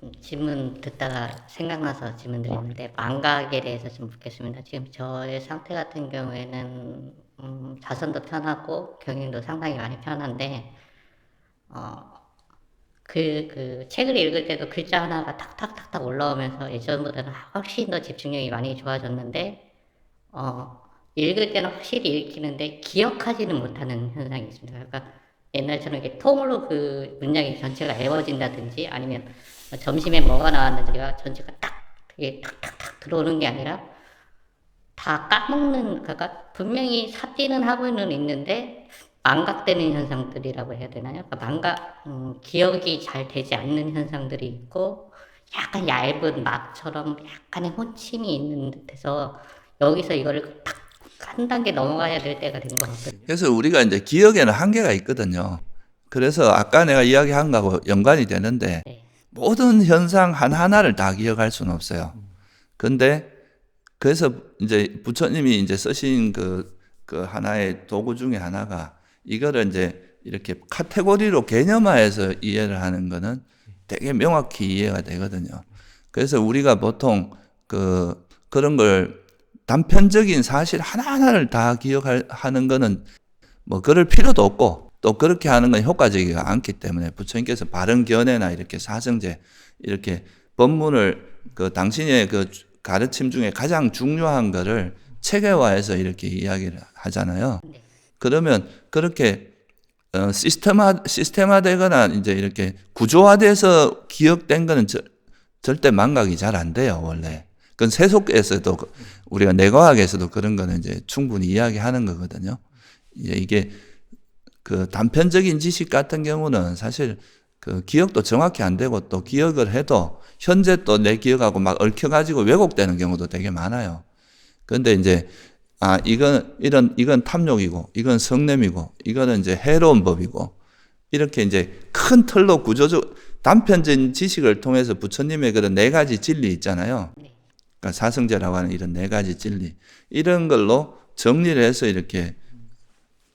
좀 질문 듣다가 생각나서 질문 드리는데 망각에 대해서 좀 묻겠습니다. 지금 저의 상태 같은 경우에는 음, 자선도 편하고 경영도 상당히 많이 편한데 어, 그, 그 책을 읽을 때도 글자 하나가 탁탁탁탁 올라오면서 예전보다는 훨씬 더 집중력이 많이 좋아졌는데 어, 읽을 때는 확실히 읽히는데 기억하지는 못하는 현상이 있습니다. 그러니까 옛날처럼 이렇게 통으로 그 문장이 전체가 외워진다든지 아니면 뭐 점심에 뭐가 나왔는지가 전체가 딱 그게 탁탁탁 들어오는 게 아니라 다 까먹는 그러니까 분명히 삽질은 하고는 있는데 망각되는 현상들이라고 해야 되나요? 그러니까 망각 음, 기억이 잘 되지 않는 현상들이 있고 약간 얇은 막처럼 약간의 호침이 있는 듯해서 여기서 이거를 딱 한 단계 넘어가야 될 때가 된 것 같거든요. 그래서 우리가 이제 기억에는 한계가 있거든요. 그래서 아까 내가 이야기한 거하고 연관이 되는데 네. 모든 현상 하나하나를 다 기억할 수는 없어요. 근데 그래서 이제 부처님이 이제 쓰신 그, 그 하나의 도구 중에 하나가 이거를 이제 이렇게 카테고리로 개념화해서 이해를 하는 거는 되게 명확히 이해가 되거든요. 그래서 우리가 보통 그 그런 걸 단편적인 사실 하나하나를 다 기억하는 거는 뭐 그럴 필요도 없고 또 그렇게 하는 건 효과적이가 않기 때문에 부처님께서 바른 견해나 이렇게 사성제 이렇게 법문을 그 당신의 그 가르침 중에 가장 중요한 거를 체계화해서 이렇게 이야기를 하잖아요. 네. 그러면 그렇게 어, 시스템화 시스템화되거나 이제 이렇게 구조화돼서 기억된 거는 저, 절대 망각이 잘 안 돼요 원래. 그건 세속에서도 그- 우리가 내과학에서도 그런 거는 이제 충분히 이야기하는 거거든요. 이제 이게 그 단편적인 지식 같은 경우는 사실 그 기억도 정확히 안 되고 또 기억을 해도 현재 또 내 기억하고 막 얽혀가지고 왜곡되는 경우도 되게 많아요. 그런데 이제 아 이건 이런 이건 탐욕이고 이건 성냄이고 이거는 이제 해로운 법이고 이렇게 이제 큰 틀로 구조적 단편적인 지식을 통해서 부처님의 그런 네 가지 진리 있잖아요. 그러니까 사성제라고 하는 이런 네 가지 진리 이런 걸로 정리를 해서 이렇게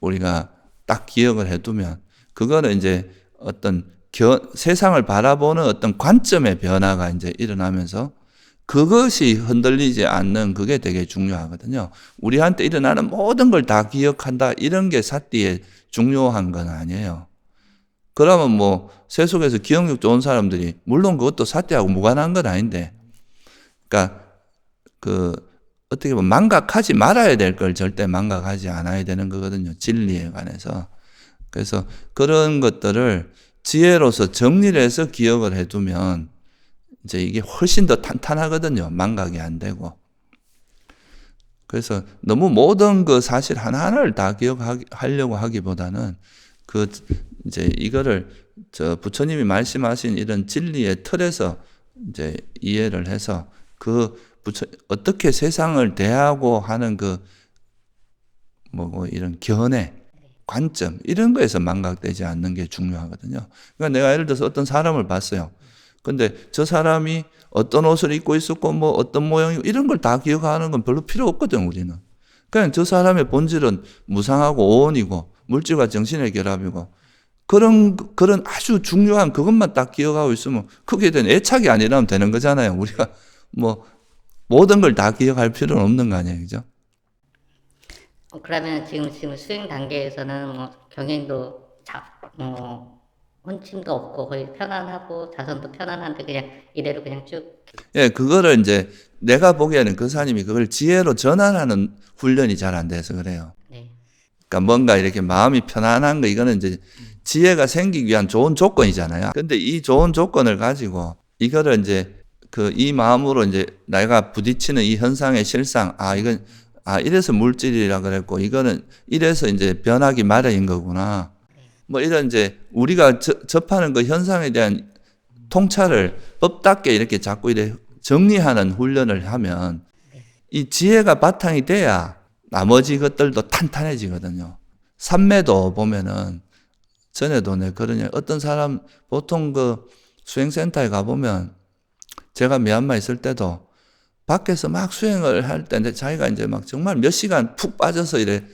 우리가 딱 기억을 해두면 그거는 이제 어떤 겨, 세상을 바라보는 어떤 관점의 변화가 이제 일어나면서 그것이 흔들리지 않는 그게 되게 중요하거든요. 우리한테 일어나는 모든 걸 다 기억한다 이런 게 사띠에 중요한 건 아니에요. 그러면 뭐 세속에서 기억력 좋은 사람들이 물론 그것도 사띠하고 무관한 건 아닌데, 그러니까 그 어떻게 보면 망각하지 말아야 될 걸 절대 망각하지 않아야 되는 거거든요. 진리에 관해서. 그래서 그런 것들을 지혜로서 정리를 해서 기억을 해두면 이제 이게 훨씬 더 탄탄하거든요. 망각이 안 되고. 그래서 너무 모든 그 사실 하나하나를 다 기억하려고 하기보다는 그 이제 이거를 저 부처님이 말씀하신 이런 진리의 틀에서 이제 이해를 해서 그 부처 어떻게 세상을 대하고 하는 그 뭐 이런 견해 관점 이런 거에서 망각되지 않는 게 중요하거든요. 그러니까 내가 예를 들어서 어떤 사람을 봤어요. 근데 저 사람이 어떤 옷을 입고 있었고 뭐 어떤 모양이고 이런 걸 다 기억하는 건 별로 필요 없거든 우리는. 그냥 저 사람의 본질은 무상하고 오온이고 물질과 정신의 결합이고 그런 그런 아주 중요한 그것만 딱 기억하고 있으면 크게 된 애착이 아니라면 되는 거잖아요. 우리가 뭐 모든 걸 다 기억할 필요는 없는 거 아니에요, 그죠? 어, 그러면 지금 지금 수행 단계에서는 뭐 경행도 자, 뭐 혼침도 없고 거의 편안하고 자선도 편안한데 그냥 이대로 그냥 쭉 예, 그거를 이제 내가 보기에는 그 사람이 그걸 지혜로 전환하는 훈련이 잘 안 돼서 그래요. 네. 그러니까 뭔가 이렇게 마음이 편안한 거 이거는 이제 지혜가 생기기 위한 좋은 조건이잖아요. 근데 이 좋은 조건을 가지고 이거를 이제 그 이 마음으로 이제 내가 부딪히는 이 현상의 실상 아 이건 아 이래서 물질이라 그랬고 이거는 이래서 이제 변하기 마련인 거구나. 뭐 이런 이제 우리가 저- 접하는 그 현상에 대한 통찰을 법답게 이렇게 자꾸 이래 정리하는 훈련을 하면 이 지혜가 바탕이 돼야 나머지 것들도 탄탄해지거든요. 삼매도 보면은 전에도 내 그러냐 어떤 사람 보통 그 수행센터에 가보면 제가 미얀마 있을 때도 밖에서 막 수행을 할 때 자기가 이제 막 정말 몇 시간 푹 빠져서 이래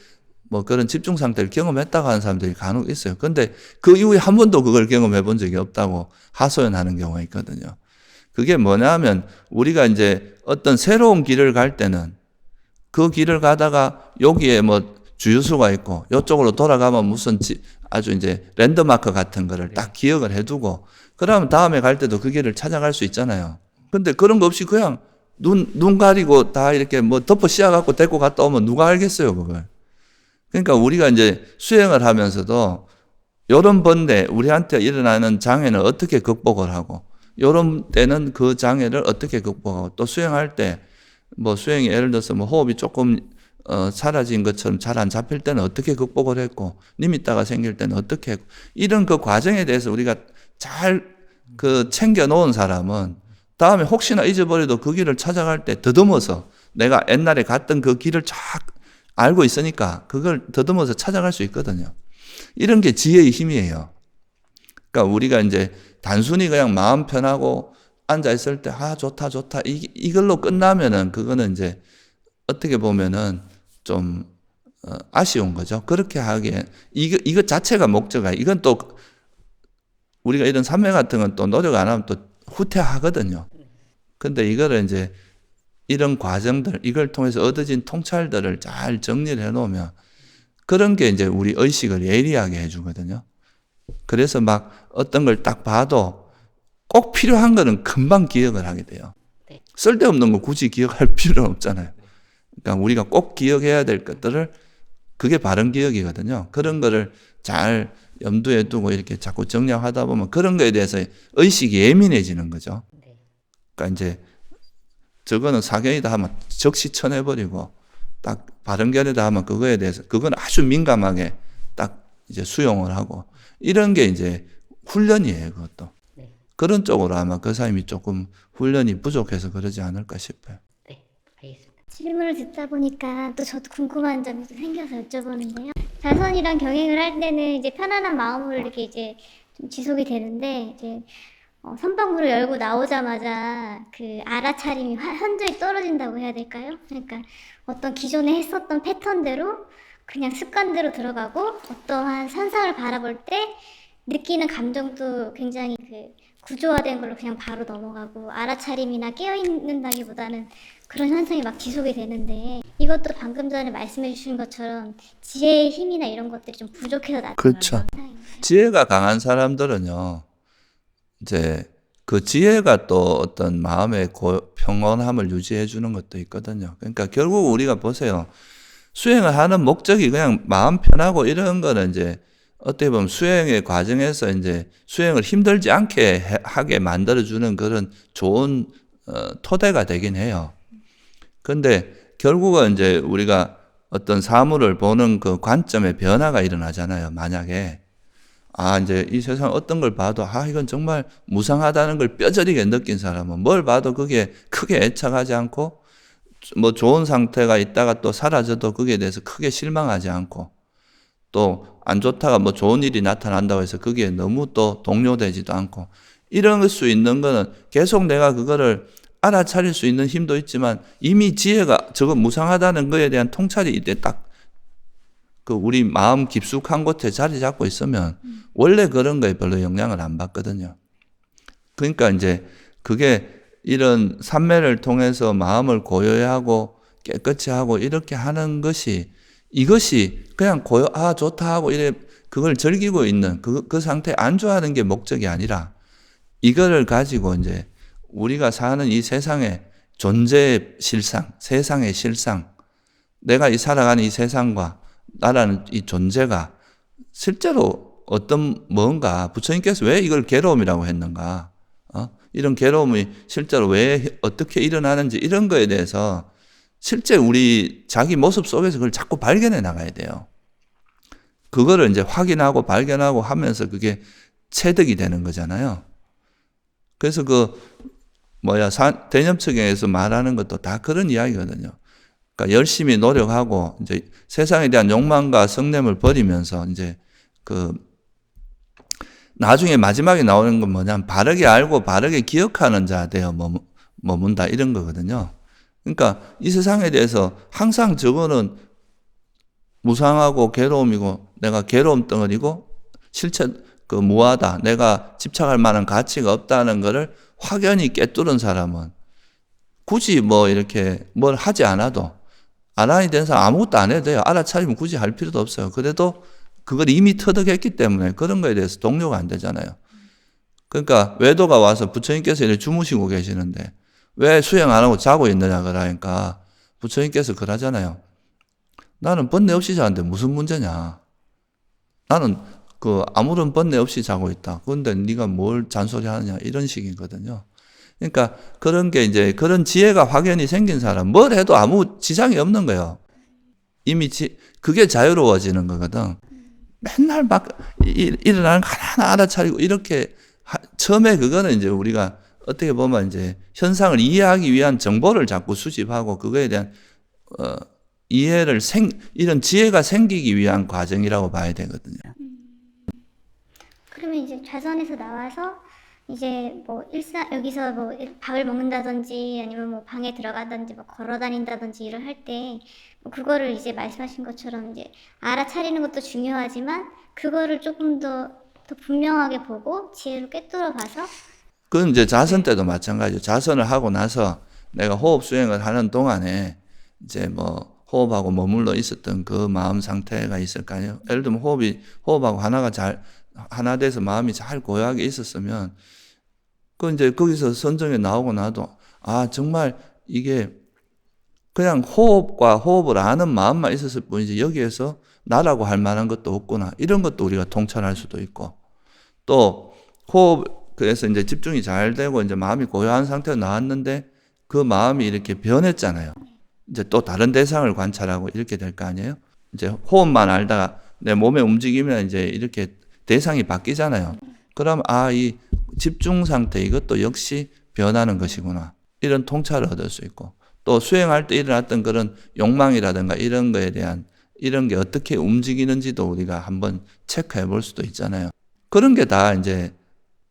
뭐 그런 집중 상태를 경험했다고 하는 사람들이 간혹 있어요. 근데 그 이후에 한 번도 그걸 경험해 본 적이 없다고 하소연하는 경우가 있거든요. 그게 뭐냐면 우리가 이제 어떤 새로운 길을 갈 때는 그 길을 가다가 여기에 뭐 주유소가 있고 이쪽으로 돌아가면 무슨 지- 아주 이제 랜드마크 같은 거를 딱 기억을 해두고 그러면 다음에 갈 때도 그 길을 찾아갈 수 있잖아요. 근데 그런 거 없이 그냥 눈, 눈 가리고 다 이렇게 뭐 덮어 씌워갖고 데리고 갔다 오면 누가 알겠어요, 그걸. 그러니까 우리가 이제 수행을 하면서도 요런 번데 우리한테 일어나는 장애는 어떻게 극복을 하고 요런 때는 그 장애를 어떻게 극복하고 또 수행할 때 뭐 수행이 예를 들어서 뭐 호흡이 조금 어, 사라진 것처럼 잘 안 잡힐 때는 어떻게 극복을 했고 리미따가 생길 때는 어떻게 했고 이런 그 과정에 대해서 우리가 잘 그 챙겨 놓은 사람은 다음에 혹시나 잊어버려도 그 길을 찾아갈 때 더듬어서 내가 옛날에 갔던 그 길을 쫙 알고 있으니까 그걸 더듬어서 찾아갈 수 있거든요. 이런 게 지혜의 힘이에요. 그러니까 우리가 이제 단순히 그냥 마음 편하고 앉아 있을 때, 아, 좋다, 좋다. 이, 이걸로 끝나면은 그거는 이제 어떻게 보면은 좀 어, 아쉬운 거죠. 그렇게 하기에 이거 이것 자체가 목적이야. 이건 또 우리가 이런 삼매 같은 건 또 노력 안 하면 또 후퇴하거든요. 근데 이거를 이제 이런 과정들, 이걸 통해서 얻어진 통찰들을 잘 정리를 해 놓으면 그런 게 이제 우리 의식을 예리하게 해주거든요. 그래서 막 어떤 걸 딱 봐도 꼭 필요한 거는 금방 기억을 하게 돼요. 네. 쓸데없는 거 굳이 기억할 필요는 없잖아요. 그러니까 우리가 꼭 기억해야 될 것들을 그게 바른 기억이거든요. 그런 거를 잘 염두에 두고 이렇게 자꾸 정리하다 보면 그런 거에 대해서 의식이 예민해지는 거죠. 네. 그러니까 이제 저거는 사견이다 하면 적시 쳐내버리고 딱 바른 견해다 하면 그거에 대해서 그건 아주 민감하게 딱 이제 수용을 하고 이런 게 이제 훈련이에요. 그것도 네. 그런 쪽으로 아마 그 사람이 조금 훈련이 부족해서 그러지 않을까 싶어요. 네. 알겠습니다. 질문을 듣다 보니까 또 저도 궁금한 점이 좀 생겨서 여쭤보는데요. 자선이랑 경행을 할 때는 이제 편안한 마음으로 이렇게 이제 좀 지속이 되는데 이제 어, 선방문을 열고 나오자마자 그 알아차림이 화- 현저히 떨어진다고 해야 될까요? 그러니까 어떤 기존에 했었던 패턴대로 그냥 습관대로 들어가고 어떠한 선상을 바라볼 때 느끼는 감정도 굉장히 그 구조화된 걸로 그냥 바로 넘어가고 알아차림이나 깨어있는다기보다는 그런 현상이 막 지속이 되는데 이것도 방금 전에 말씀해 주신 것처럼 지혜의 힘이나 이런 것들이 좀 부족해서 나타나는 그렇죠. 지혜가 강한 사람들은요, 이제 그 지혜가 또 어떤 마음의 고- 평온함을 유지해 주는 것도 있거든요. 그러니까 결국 우리가 보세요. 수행을 하는 목적이 그냥 마음 편하고 이런 거는 이제 어떻게 보면 수행의 과정에서 이제 수행을 힘들지 않게 해- 하게 만들어주는 그런 좋은 어, 토대가 되긴 해요. 근데 결국은 이제 우리가 어떤 사물을 보는 그 관점의 변화가 일어나잖아요. 만약에 아 이제 이 세상 어떤 걸 봐도 아 이건 정말 무상하다는 걸 뼈저리게 느낀 사람은 뭘 봐도 그게 크게 애착하지 않고 뭐 좋은 상태가 있다가 또 사라져도 거기에 대해서 크게 실망하지 않고 또 안 좋다가 뭐 좋은 일이 나타난다고 해서 거기에 너무 또 동요되지도 않고 이런 수 있는 거는 계속 내가 그거를 알아차릴 수 있는 힘도 있지만 이미 지혜가 저거 무상하다는 거에 대한 통찰이 이때 딱 그 우리 마음 깊숙한 곳에 자리 잡고 있으면 원래 그런 거에 별로 영향을 안 받거든요. 그러니까 이제 그게 이런 삼매를 통해서 마음을 고요히 하고 깨끗이 하고 이렇게 하는 것이 이것이 그냥 고요 아 좋다 하고 이래 그걸 즐기고 있는 그, 그 상태에 안주하는 게 목적이 아니라 이거를 가지고 이제 우리가 사는 이 세상의 존재의 실상, 세상의 실상, 내가 이 살아가는 이 세상과 나라는 이 존재가 실제로 어떤 뭔가 부처님께서 왜 이걸 괴로움이라고 했는가? 어? 이런 괴로움이 실제로 왜 어떻게 일어나는지 이런 거에 대해서 실제 우리 자기 모습 속에서 그걸 자꾸 발견해 나가야 돼요. 그거를 이제 확인하고 발견하고 하면서 그게 체득이 되는 거잖아요. 그래서 그 뭐야 사- 대념 측에서 말하는 것도 다 그런 이야기거든요. 그러니까 열심히 노력하고 이제 세상에 대한 욕망과 성냄을 버리면서 이제 그 나중에 마지막에 나오는 건 뭐냐면 바르게 알고 바르게 기억하는 자 되어 머문다 이런 거거든요. 그러니까 이 세상에 대해서 항상 저거는 무상하고 괴로움이고 내가 괴로움 덩어리고 실체 그 무하다. 내가 집착할 만한 가치가 없다는 거를 확연히 꿰뚫은 사람은 굳이 뭐 이렇게 뭘 하지 않아도 아란이 된 사람 아무것도 안 해도 돼요. 알아차리면 굳이 할 필요도 없어요. 그래도 그걸 이미 터득했기 때문에 그런 거에 대해서 동료가 안 되잖아요. 그러니까 외도가 와서 부처님께서 이렇게 주무시고 계시는데 왜 수행 안 하고 자고 있느냐 그러니까 부처님께서 그러잖아요. 나는 번뇌 없이 자는데 무슨 문제냐. 나는 그 아무런 번뇌 없이 자고 있다. 그런데 네가 뭘 잔소리 하느냐 이런 식이거든요. 그러니까 그런 게 이제 그런 지혜가 확연히 생긴 사람 뭘 해도 아무 지장이 없는 거예요. 이미 지, 그게 자유로워지는 거거든. 맨날 막 일, 일어나는 거 하나하나 알아차리고 이렇게 하, 처음에 그거는 이제 우리가 어떻게 보면 이제 현상을 이해하기 위한 정보를 자꾸 수집하고 그거에 대한 어, 이해를 생 이런 지혜가 생기기 위한 과정이라고 봐야 되거든요. 그러면 이제 좌선에서 나와서 이제 뭐 일상 여기서 뭐 밥을 먹는다든지 아니면 뭐 방에 들어가든지 뭐 걸어 다닌다든지 일을 할 때 뭐 그거를 이제 말씀하신 것처럼 이제 알아차리는 것도 중요하지만 그거를 조금 더 더 분명하게 보고 지혜로 꿰뚫어 봐서 그건 이제 자선 때도 마찬가지죠. 자선을 하고 나서 내가 호흡 수행을 하는 동안에 이제 뭐 호흡하고 머물러 있었던 그 마음 상태가 있을까요? 예를 들면 호흡이 호흡하고 하나가 잘 하나 돼서 마음이 잘 고요하게 있었으면 그 이제 거기서 선정에 나오고 나도 아 정말 이게 그냥 호흡과 호흡을 아는 마음만 있었을 뿐이지 여기에서 나라고 할 만한 것도 없구나 이런 것도 우리가 통찰할 수도 있고 또 호흡 그래서 이제 집중이 잘 되고 이제 마음이 고요한 상태로 나왔는데 그 마음이 이렇게 변했잖아요. 이제 또 다른 대상을 관찰하고 이렇게 될 거 아니에요? 이제 호흡만 알다가 내 몸의 움직이면 이제 이렇게 대상이 바뀌잖아요. 그럼 아, 이 집중 상태 이것도 역시 변하는 것이구나. 이런 통찰을 얻을 수 있고 또 수행할 때 일어났던 그런 욕망이라든가 이런 거에 대한 이런 게 어떻게 움직이는지도 우리가 한번 체크해 볼 수도 있잖아요. 그런 게 다 이제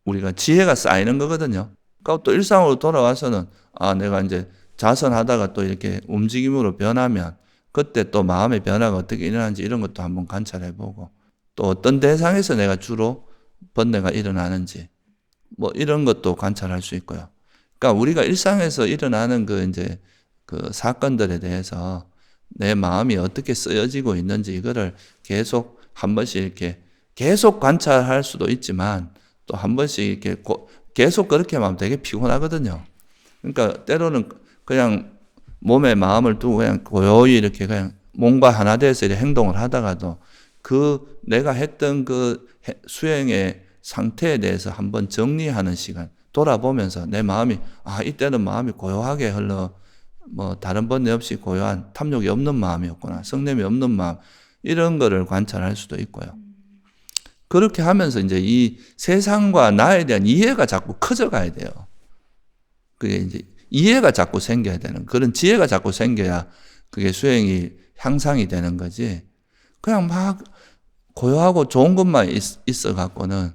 우리가 지혜가 쌓이는 거거든요. 그러니까 또 일상으로 돌아와서는 아 내가 이제 자선하다가 또 이렇게 움직임으로 변하면 그때 또 마음의 변화가 어떻게 일어나는지 이런 것도 한번 관찰해 보고 또 어떤 대상에서 내가 주로 번뇌가 일어나는지 뭐 이런 것도 관찰할 수 있고요. 그러니까 우리가 일상에서 일어나는 그 이제 그 사건들에 대해서 내 마음이 어떻게 쓰여지고 있는지 이거를 계속 한 번씩 이렇게 계속 관찰할 수도 있지만 또 한 번씩 이렇게 고- 계속 그렇게 하면 되게 피곤하거든요. 그러니까 때로는 그냥 몸에 마음을 두고 그냥 고요히 이렇게 그냥 몸과 하나 돼서 행동을 하다가도 그 내가 했던 그 해- 수행의 상태에 대해서 한번 정리하는 시간 돌아보면서 내 마음이 아 이때는 마음이 고요하게 흘러 뭐 다른 번뇌 없이 고요한 탐욕이 없는 마음이었구나 성냄이 없는 마음 이런 거를 관찰할 수도 있고요. 그렇게 하면서 이제 이 세상과 나에 대한 이해가 자꾸 커져 가야 돼요. 그게 이제 이해가 자꾸 생겨야 되는 그런 지혜가 자꾸 생겨야 그게 수행이 향상이 되는 거지. 그냥 막 고요하고 좋은 것만 있, 어 갖고는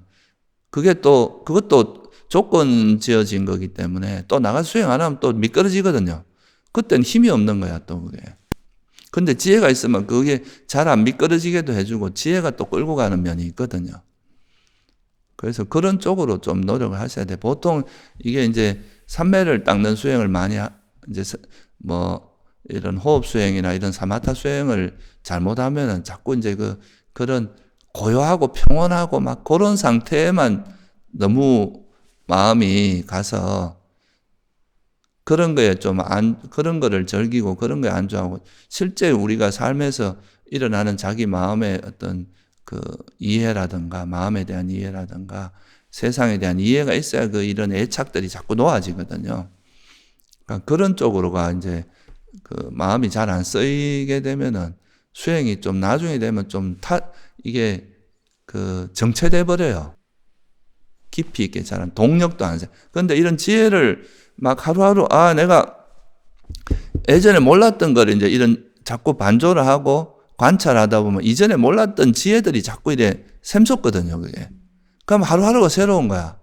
그게 또 그것도 조건 지어진 거기 때문에 또 나가 수행 안 하면 또 미끄러지거든요. 그때는 힘이 없는 거야 또 그게. 근데 지혜가 있으면 그게 잘 안 미끄러지게도 해주고 지혜가 또 끌고 가는 면이 있거든요. 그래서 그런 쪽으로 좀 노력을 하셔야 돼. 보통 이게 이제 삼매를 닦는 수행을 많이 하, 이제 서- 뭐 이런 호흡 수행이나 이런 사마타 수행을 잘못하면은 자꾸 이제 그 그런 고요하고 평온하고 막 그런 상태에만 너무 마음이 가서 그런 거에 좀 안, 그런 거를 즐기고 그런 거에 안주하고 실제 우리가 삶에서 일어나는 자기 마음의 어떤 그 이해라든가 마음에 대한 이해라든가 세상에 대한 이해가 있어야 그 이런 애착들이 자꾸 놓아지거든요. 그러니까 그런 쪽으로가 이제 그 마음이 잘 안 쓰이게 되면은 수행이 좀 나중에 되면 좀 타, 이게 그 정체돼 버려요. 깊이 있게 잘한 동력도 안 생. 그런데 이런 지혜를 막 하루하루 아 내가 예전에 몰랐던 걸 이제 이런 자꾸 반조를 하고 관찰하다 보면 이전에 몰랐던 지혜들이 자꾸 이래 샘솟거든요, 그게. 그럼 하루하루가 새로운 거야.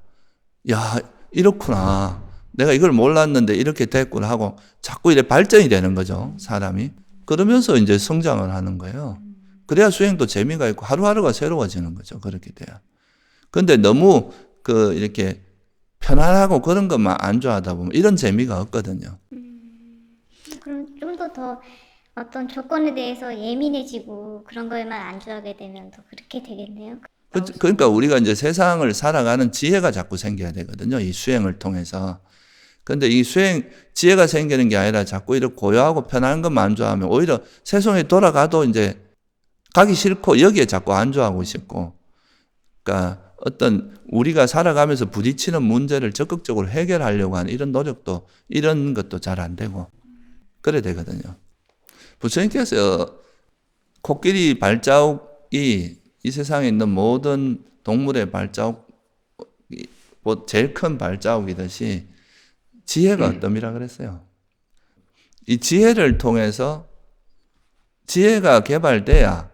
야, 이렇구나. 내가 이걸 몰랐는데 이렇게 됐구나 하고 자꾸 이래 발전이 되는 거죠, 사람이. 그러면서 이제 성장을 하는 거예요. 그래야 수행도 재미가 있고 하루하루가 새로워지는 거죠, 그렇게 돼야. 근데 너무 그 이렇게 편안하고 그런 것만 안주하다 보면 이런 재미가 없거든요. 그럼 좀 더 더 어떤 조건에 대해서 예민해지고 그런 거에만 안주하게 되면 더 그렇게 되겠네요. 그- 그러니까 우리가 이제 세상을 살아가는 지혜가 자꾸 생겨야 되거든요. 이 수행을 통해서. 근데 이 수행, 지혜가 생기는 게 아니라 자꾸 이렇게 고요하고 편한 것만 안주하면 오히려 세상에 돌아가도 이제 가기 싫고 여기에 자꾸 안주하고 싶고. 그러니까 어떤 우리가 살아가면서 부딪히는 문제를 적극적으로 해결하려고 하는 이런 노력도 이런 것도 잘 안 되고 그래 되거든요. 부처님께서 코끼리 발자국이 이 세상에 있는 모든 동물의 발자국, 뭐 제일 큰 발자국이듯이 지혜가 어떤이라 그랬어요. 이 지혜를 통해서 지혜가 개발돼야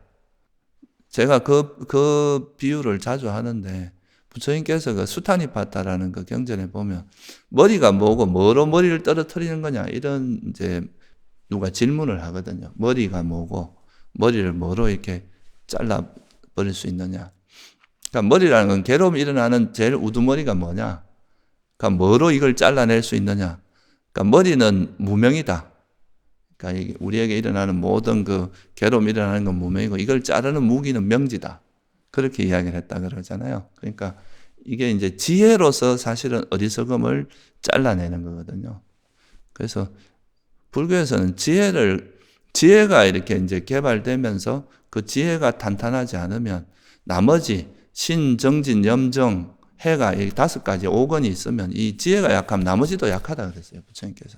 제가 그, 그 비유를 자주 하는데 부처님께서 그 수타니파타라는 그 경전에 보면 머리가 뭐고 뭐로 머리를 떨어뜨리는 거냐 이런 이제 누가 질문을 하거든요. 머리가 뭐고 머리를 뭐로 이렇게 잘라 버릴 수 있느냐. 그러니까 머리라는 건 괴로움이 일어나는 제일 우두머리가 뭐냐. 그러니까 뭐로 이걸 잘라낼 수 있느냐. 그러니까 머리는 무명이다. 그러니까 우리에게 일어나는 모든 그 괴로움이 일어나는 건 무명이고 이걸 자르는 무기는 명지다. 그렇게 이야기를 했다 그러잖아요. 그러니까 이게 이제 지혜로서 사실은 어리석음을 잘라내는 거거든요. 그래서 불교에서는 지혜를 지혜가 이렇게 이제 개발되면서 그 지혜가 탄탄하지 않으면 나머지 신, 정진, 염정, 해가 이 다섯 가지 오건이 있으면 이 지혜가 약하면 나머지도 약하다 그랬어요 부처님께서.